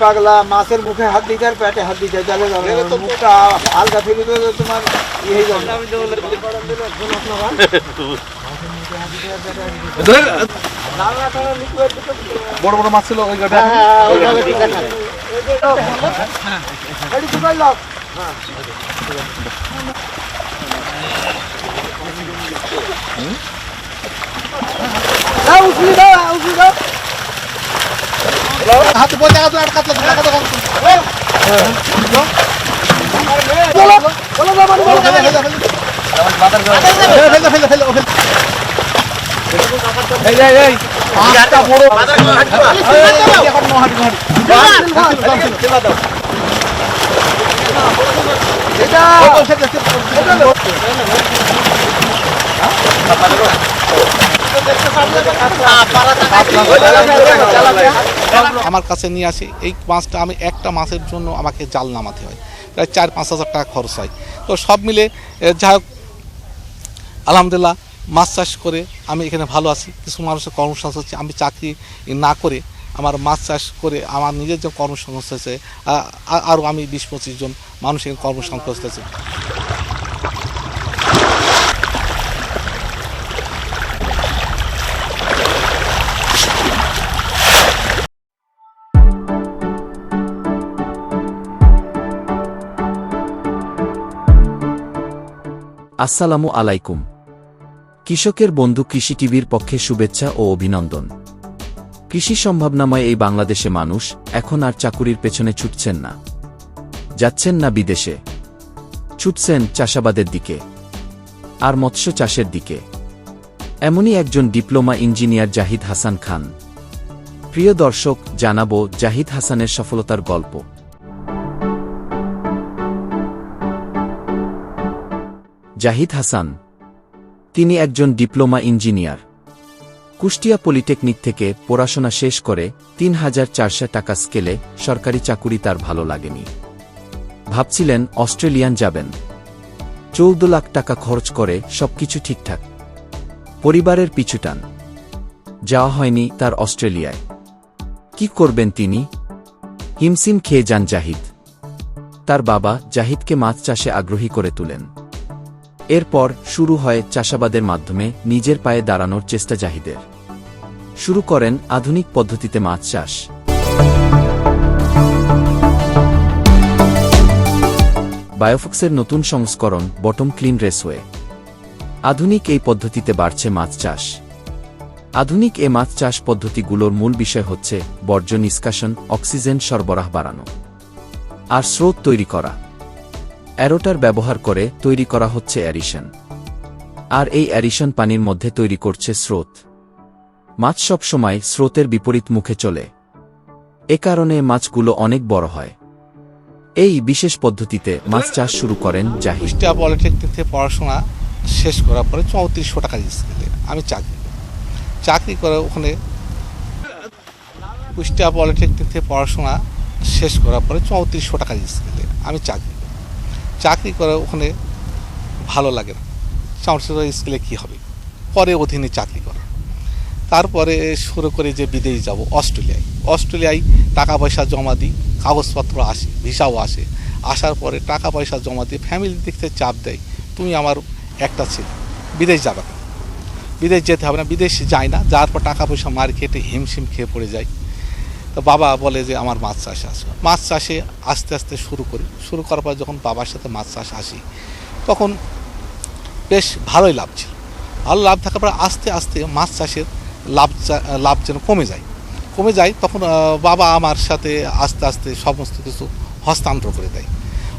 পাগলা মাছের মুখে হাত দিতে আর পেটে হাত দিতে তাহলে মুখটা হালকা ফেলে তো তোমার ইয়ে হয়ে যাবে বড় বড় মাছ ছিল ওই হ্যাঁ হাতে বসে আছে আর কাতলা টাকা তো চলো চলো যাও মানে বলো ফেলে ফেলে ফেলে ফেলে আমার কাছে নিয়ে আসি। এই মাছটা আমি একটা মাছের জন্য আমাকে জাল নামাতে হয়। প্রায় চার পাঁচ হাজার টাকা খরচ হয়। তো সব মিলে যাই হোক আলহামদুলিল্লাহ মাছ চাষ করে আমি এখানে ভালো আছি। কিছু মানুষের কর্মসংস্থান হচ্ছে, আমি চাকরি না করে আমার মাছ চাষ করে আমার নিজের যে কর্মসংস্থা আছে আরও আমি বিশ পঁচিশ জন মানুষ এখানে কর্মসংস্থা আছে। আসসালামু আলাইকুম। কৃষকের বন্ধু কৃষি টিভির পক্ষে শুভেচ্ছা ও অভিনন্দন। কৃষি সম্ভাবনাময় এই বাংলাদেশে মানুষ এখন আর চাকুরির পেছনে ছুটছেন না। যাচ্ছেন না বিদেশে। ছুটছেন চাষাবাদের দিকে। আর মৎস্য চাষের দিকে। এমনই একজন ডিপ্লোমা ইঞ্জিনিয়ার জাহিদ হাসান খান। প্রিয় দর্শক, জানাব জাহিদ হাসানের সফলতার গল্প। জাহিদ হাসান তিনি একজন ডিপ্লোমা ইঞ্জিনিয়ার। কুষ্টিয়া পলিটেকনিক থেকে পড়াশোনা শেষ করে তিন হাজার চারশো টাকা স্কেলে সরকারি চাকুরি তার ভালো লাগেনি। ভাবছিলেন অস্ট্রেলিয়ান যাবেন। চৌদ্দ লাখ টাকা খরচ করে সবকিছু ঠিকঠাক। পরিবারের পিছুটান যাওয়া হয়নি তার অস্ট্রেলিয়ায়। কি করবেন তিনি? হিমসিম খেয়ে যান জাহিদ। তার বাবা জাহিদকে মাছ চাষে আগ্রহী করে তুলেন। এরপর শুরু হয় চাষাবাদের মাধ্যমে নিজের পায়ে দাঁড়ানোর চেষ্টা জাহিদের। শুরু করেন আধুনিক পদ্ধতিতে মাছ চাষ। বায়োফক্সের নতুন সংস্করণ বটম ক্লিন রেসওয়ে। আধুনিক এই পদ্ধতিতে বাড়ছে মাছ চাষ। আধুনিক এ মাছ চাষ পদ্ধতিগুলোর মূল বিষয় হচ্ছে বর্জ্য নিষ্কাশন, অক্সিজেন সরবরাহ বাড়ানো। আর স্রোত তৈরি করা। অ্যারোটার ব্যবহার করে তৈরি করা হচ্ছে অ্যারিশন আর এই অ্যারিশন পানির মধ্যে তৈরি করছে স্রোত। মাছ সব সময় স্রোতের বিপরীত মুখে চলে। এ কারণে মাছগুলো অনেক বড় হয়। এই বিশেষ পদ্ধতিতে মাছ চাষ শুরু করেন জাহিদ। পলিটেকনিক থেকে পড়াশোনা শেষ করার পরে চৌত্রিশশো টাকা স্কেলে আমি চাকরি করি। চাকরি করে ওখানে কুষ্টিয়া পলিটেকনিক থেকে পড়াশোনা শেষ করার পরে চৌত্রিশশো টাকা স্কেলে আমি চাকরি করি। চাকরি করে ওখানে ভালো লাগে না। চৌত্রিশশো স্কেলে কী হবে? পরে অধীনে চাকরি করা তারপরে শুরু করে যে বিদেশ যাব, অস্ট্রেলিয়ায়। অস্ট্রেলিয়ায় টাকা পয়সা জমা দিই, কাগজপত্র আসে, ভিসাও আসে। আসার পরে টাকা পয়সা জমা দিয়ে ফ্যামিলির দিক থেকে চাপ দেয়, তুমি আমার একটা ছেলে, বিদেশ যাবে না। বিদেশ যেতে হবে না, বিদেশ যায় না যাওয়ার পর টাকা পয়সা মার খেটে হিমশিম খেয়ে পড়ে যায়। তো বাবা বলে যে, আমার মাছ চাষে আসো। মাছ চাষে আস্তে আস্তে শুরু করি। শুরু করার পর যখন বাবার সাথে মাছ চাষ আসি, তখন বেশ ভালোই লাভ ছিল। ভালো লাভ থাকার পর আস্তে আস্তে মাছ চাষের লাভ লাভ যেন কমে যায়। কমে যায় তখন বাবা আমার সাথে আস্তে আস্তে সমস্ত কিছু হস্তান্তর করে দেয়।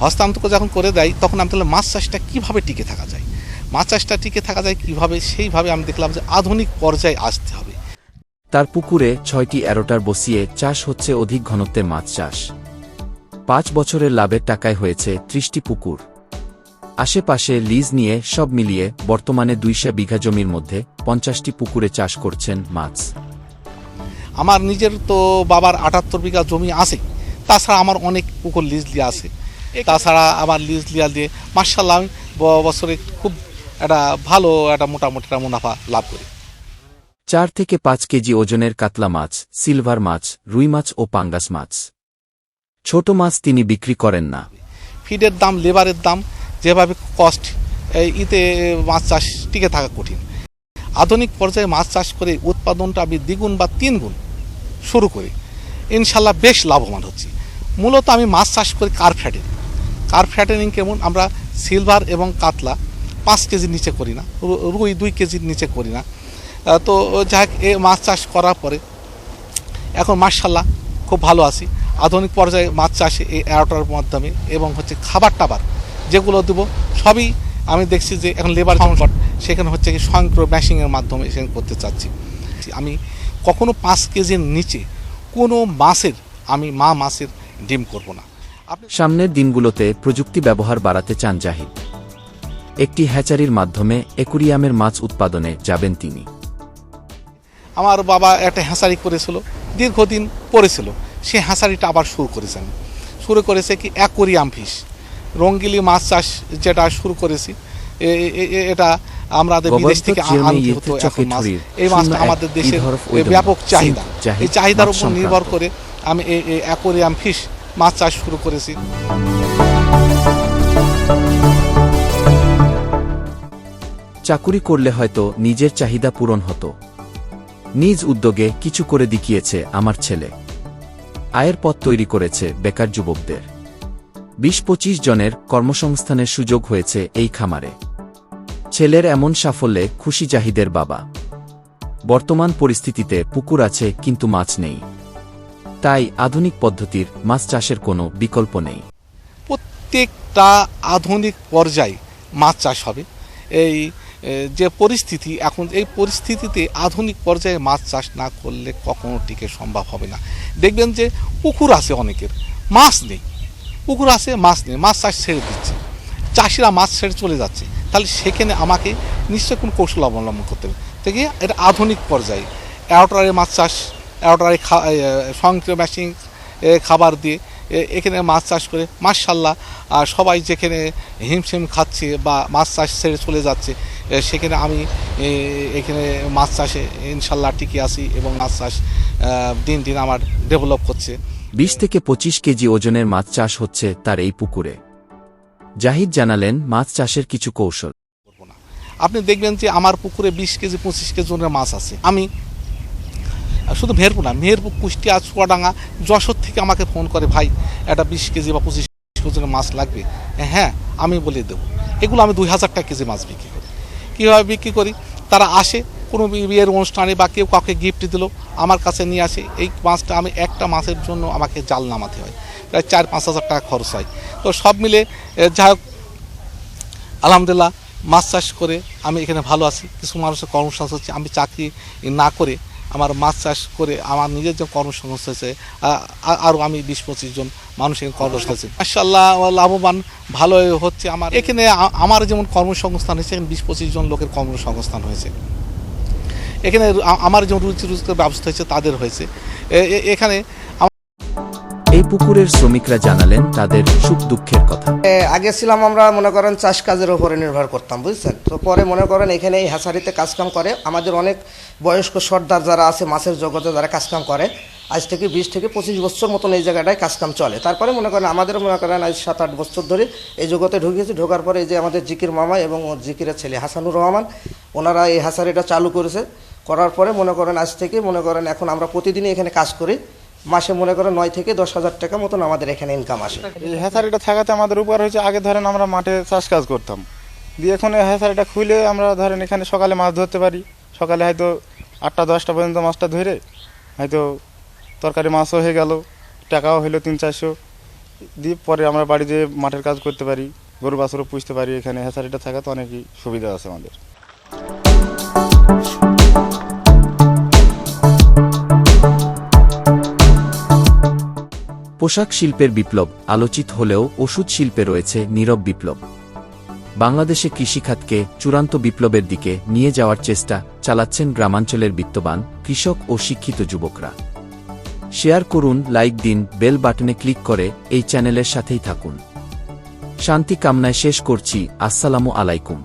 হস্তান্তর যখন করে দেয়, তখন আমি তাহলে মাছ চাষটা কীভাবে টিকে থাকা যায়? মাছ চাষটা টিকে থাকা যায় কীভাবে? সেইভাবে আমি দেখলাম যে, আধুনিক পর্যায়ে আসতে হবে। তার পুকুরে ছয়টি অ্যারোটার বসিয়ে চাষ হচ্ছে অধিক ঘনত্বের মাছ চাষ। পাঁচ বছরের লাভের টাকায় হয়েছে ত্রিশটি পুকুর। আশেপাশে লিজ নিয়ে সব মিলিয়ে বর্তমানে দুইশো বিঘা জমির মধ্যে পঞ্চাশটি পুকুরে চাষ করছেন মাছ। আমার নিজের তো বাবার আটাত্তর বিঘা জমি আছে। তাছাড়া আমার অনেক পুকুর লিজ লিয়া আছে। তাছাড়া আমার লিজ লিয়া দিয়ে মার্শাল্লাহ আমি বছরে খুব একটা ভালো একটা মোটামুটি একটা মুনাফা লাভ করি। চার থেকে পাঁচ কেজি ওজনের কাতলা মাছ, সিলভার মাছ, রুই মাছ ও পাঙ্গাস মাছ। ছোট মাছ তিনি বিক্রি করেন না। ফিডের দাম, লেবারের দাম, যেভাবে কস্ট ইতে মাছ চাষ টিকে থাকা কঠিন। আধুনিক পর্যায়ে মাছ চাষ করে উৎপাদনটা আমি দ্বিগুণ বা তিন গুণ শুরু করি। ইনশাল্লাহ বেশ লাভবান হচ্ছি। মূলত আমি মাছ চাষ করি কার ফ্যাটেনিং। কার ফ্যাটেনিং কেমন? আমরা সিলভার এবং কাতলা পাঁচ কেজির নিচে করি না রুই দুই কেজির নিচে করি না। তো যাক এ মাছ চাষ করার পরে এখন মার্শাল্লাহ খুব ভালো আছি। আধুনিক পর্যায়ে মাছ চাষে এই এরোটার মাধ্যমে এবং হচ্ছে খাবার টাবার যেগুলো দেবো সবই আমি দেখছি যে এখন লেবার সংকট সেখানে হচ্ছে কি স্বয়ংক্রিয় ম্যাশিংয়ের মাধ্যমে সেখানে করতে চাচ্ছি। আমি কখনো পাঁচ কেজির নিচে কোনো মাছের আমি মা মাছের ডিম করব না। আপনি সামনের দিনগুলোতে প্রযুক্তি ব্যবহার বাড়াতে চান জাহিদ। একটি হ্যাচারির মাধ্যমে একুরিয়ামের মাছ উৎপাদনে যাবেন তিনি। আমার বাবা একটা হ্যাঁসারি করেছিল দীর্ঘদিন পড়েছিল। সে হ্যাঁসারিটা আবার শুরু করেছেন। শুরু করেছে কি অ্যাকোরিয়াম ফিশ। রঙ্গিলি মাছ চাষ যেটা শুরু করেছি এটা আমাদের বিদেশ থেকে আনতে হতো এখন মাছ। এই মাছটা আমাদের দেশের ব্যাপক চাহিদা। এই চাহিদার উপর নির্ভর করে আমি এই এই অ্যাকোরিয়াম ফিশ মাছ চাষ শুরু করেছি। চাকুরি করলে হয়তো নিজের চাহিদা পূরণ হতো। নিজ উদ্যোগে কিছু করে দেখিয়েছে আমার ছেলে। আয়ের পথ তৈরি করেছে বেকার যুবকদের। বিশ পঁচিশ জনের কর্মসংস্থানের সুযোগ হয়েছে এই খামারে। ছেলের এমন সাফল্যে খুশি জাহিদের বাবা। বর্তমান পরিস্থিতিতে পুকুর আছে কিন্তু মাছ নেই। তাই আধুনিক পদ্ধতির মাছ চাষের কোনো বিকল্প নেই। প্রত্যেকটা আধুনিক পর্যায়ে মাছ চাষ হবে। এই যে পরিস্থিতি এখন এই পরিস্থিতিতে আধুনিক পর্যায়ে মাছ চাষ না করলে কখনো টিকে সম্ভব হবে না। দেখবেন যে পুকুর আছে অনেকের মাছ নেই। পুকুর আছে মাছ নেই মাছ চাষ ছেড়ে দিচ্ছে। চাষিরা মাছ ছেড়ে চলে যাচ্ছে। তাহলে সেখানে আমাকে নিশ্চয় কোনো কৌশল অবলম্বন করতে হবে? থেকে এটা আধুনিক পর্যায়ে। এরোটারে মাছ চাষ এ, স্বয়ংক্রিয় মেশিন খাবার দিয়ে এখানে মাছ চাষ করে মার্শাল্লাহ সবাই যেখানে হিমশিম খাচ্ছে বা মাছ চাষ ছেড়ে চলে যাচ্ছে সেখানে আমি এখানে মাছ চাষে ইনশাল্লাহ টিকে আছি এবং মাছ চাষ দিন দিন আমার ডেভেলপ করছে বিশ থেকে পঁচিশ কেজি ওজনের মাছ চাষ হচ্ছে তার এই পুকুরে। জাহিদ জানালেন মাছ চাষের কিছু কৌশল। আপনি দেখবেন যে আমার পুকুরে বিশ কেজি পঁচিশ কেজি ওজনের মাছ আছে। আমি শুধু মেহেরপুর না মেহেরপুর কুষ্টিয়া চুয়াডাঙ্গা যশোর থেকে আমাকে ফোন করে ভাই একটা বিশ কেজি বা পঁচিশ কেজি ওজনের মাছ লাগবে। হ্যাঁ আমি বলে দেবো। এগুলো আমি দুই হাজার টাকা কেজি মাছ বিক্রি করি। কীভাবে বিক্রি করি, তারা আসে, কোনো বিয়ের অনুষ্ঠানে বা কেউ কাউকে গিফট দিল, আমার কাছে নিয়ে আসে, এই মাছটা আমি একটা মাছের জন্য আমাকে জাল নামাতে হয়, প্রায় চার পাঁচ হাজার টাকা খরচ হয়। তো সব মিলে যাই হোক, আলহামদুলিল্লাহ, মাছ চাষ করে আমি এখানে ভালো আছি, কিছু মানুষের কর্মসংস্থান হচ্ছে, আমি চাকরি না করে আমার মাছ চাষ করে আমার নিজের যে কর্মসংস্থা আছে আরও আমি বিশ পঁচিশ জন মানুষ এখানে কর্মসংস্থান মার্শাল্লাহ লাভবান ভালো হচ্ছে আমার। এখানে আমার যেমন কর্মসংস্থান হয়েছে, এখানে বিশ পঁচিশ জন লোকের কর্মসংস্থান হয়েছে। এখানে আমার যেমন রুচি রুচির ব্যবস্থা হয়েছে, তাদের হয়েছে। এখানে এই পুকুরের শ্রমিকরা জানালেন তাদের সুখ দুঃখের কথা। আগে ছিলাম আমরা মনে করেন চাষ কাজের উপরে নির্ভর করতাম, বুঝছেন? তো পরে মনে করেন এখানে এই হ্যাচারিতে কাজকাম করে, আমাদের অনেক বয়স্ক সর্দার যারা আছে, মাছের জগতে যারা কাজকাম করে, আজ থেকে বিশ থেকে পঁচিশ বছর মতন এই জায়গাটায় কাজকাম চলে। তারপরে মনে করেন আমাদেরও মনে করেন আজ সাত আট বছর ধরে এই জগতে ঢুকিয়েছি ঢোকার পরে এই যে আমাদের জিকির মামা এবং ওর জিকিরের ছেলে হাসানুর রহমান, ওনারা এই হ্যাচারিটা চালু করেছে। করার পরে মনে করেন আজ থেকে মনে করেন এখন আমরা প্রতিদিনই এখানে কাজ করি। মাসে মনে করেন নয় থেকে দশ হাজার টাকা মতন আমাদের এখানে ইনকাম আসে। এই হ্যাচারিটা থাকাতে আমাদের উপকার হয়েছে, আগে ধরেন আমরা মাঠে চাষ কাজ করতাম। দিয়ে এখন এই হ্যাচারিটা খুলে আমরা ধরেন এখানে সকালে মাছ ধরতে পারি। সকালে হয়তো আটটা, দশটা পর্যন্ত মাছটা ধরে হয়তো তরকারি মাছও হয়ে গেল, টাকাও হইল তিন, চারশো। দিয়ে পরে আমরা বাড়ি যেয়ে মাঠের কাজ করতে পারি, গরু, বাছুরও পুষতে পারি। এখানে হ্যাচারিটা থাকাতে অনেকই সুবিধা আছে আমাদের। পোশাক শিল্পের বিপ্লব, আলোচিত হলেও ওষুধ শিল্পে রয়েছে নীরব বিপ্লব। বাংলাদেশে কৃষিখাতকে চূড়ান্ত বিপ্লবের দিকে নিয়ে যাওয়ার চেষ্টা চালাচ্ছেন গ্রামাঞ্চলের বিত্তবান, কৃষক ও শিক্ষিত যুবকরা। শেয়ার করুন, লাইক দিন, বেল বাটনে ক্লিক করে এই চ্যানেলের সাথেই থাকুন। শান্তি কামনায় শেষ করছি, আসসালামু আলাইকুম।